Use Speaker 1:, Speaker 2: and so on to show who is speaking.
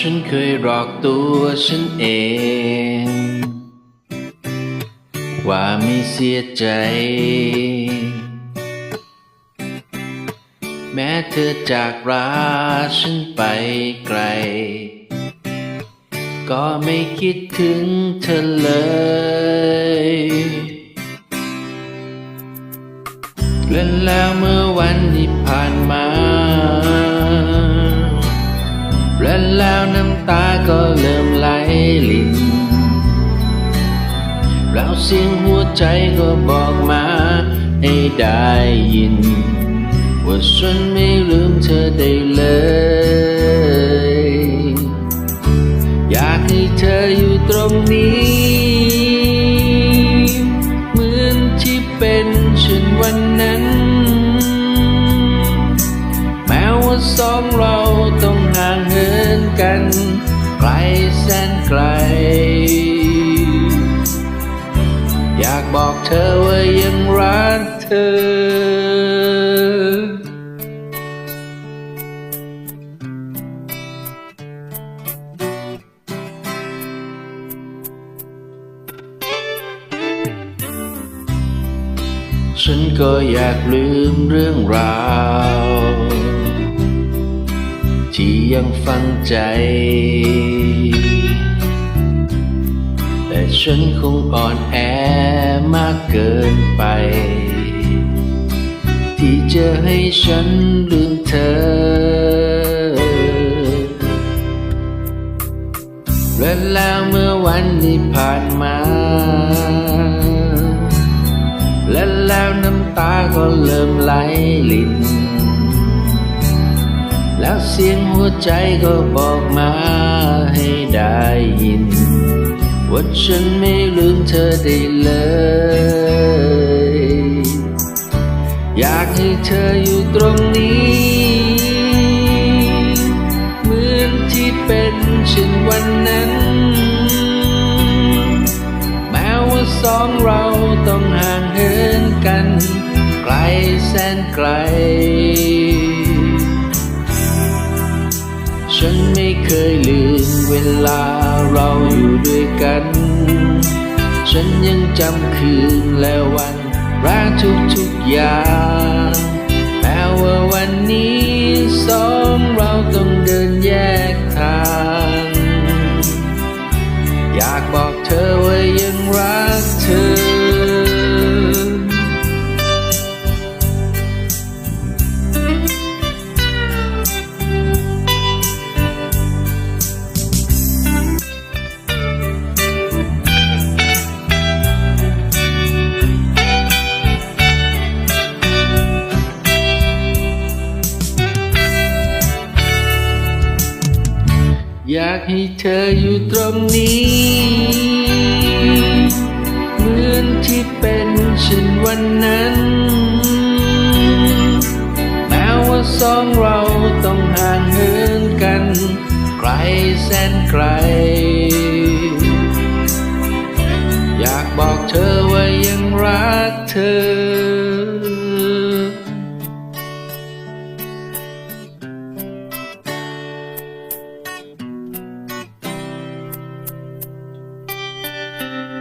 Speaker 1: ฉันเคยหลอกตัวฉันเอง ว่าไม่เสียใจ แม้เธอจากราฉันไปไกล ก็ไม่คิดถึงเธอเลย และแล้วเมื่อวันที่ผ่านมา ตาก็เริ่มไหลลินแล้วเสียงหัวใจก็บอกมาให้ได้ยิน ว่าฉันไม่ลืมเธ ไกลแสนไกล อยากบอกเธอว่ายังรักเธอฉันก็อยากลืมเรื่องราว ที่ยังฝังใจ แต่ฉันคงอ่อนแอมากเกินไป ที่จะให้ฉันลืมเธอ และแล้วเมื่อวันที่ผ่านมา และแล้วน้ำตาก็เริ่มไหลลิน เสียงหัวใจก็บอกมาให้ได้ยิน ว่าฉันไม่ลืมเธอได้เลย อยากให้เธออยู่ตรงนี้ เหมือนที่เป็นเช่นวันนั้น แม้ว่าสองเราต้องห่างเหินกัน ไกลแสนไกล เวลาเราอยู่ด้วยกัน ฉันยังจำคืนและวันรักทุกๆอย่างแม้ว่าวันนี้ อยากให้เธออยู่ตรงนี้ เหมือนที่เป็นเช่นวันนั้น แม้ว่าสองเราต้องห่างเหินกัน ไกลแสนไกล อยากบอกเธอว่ายังรักเธอ
Speaker 2: เ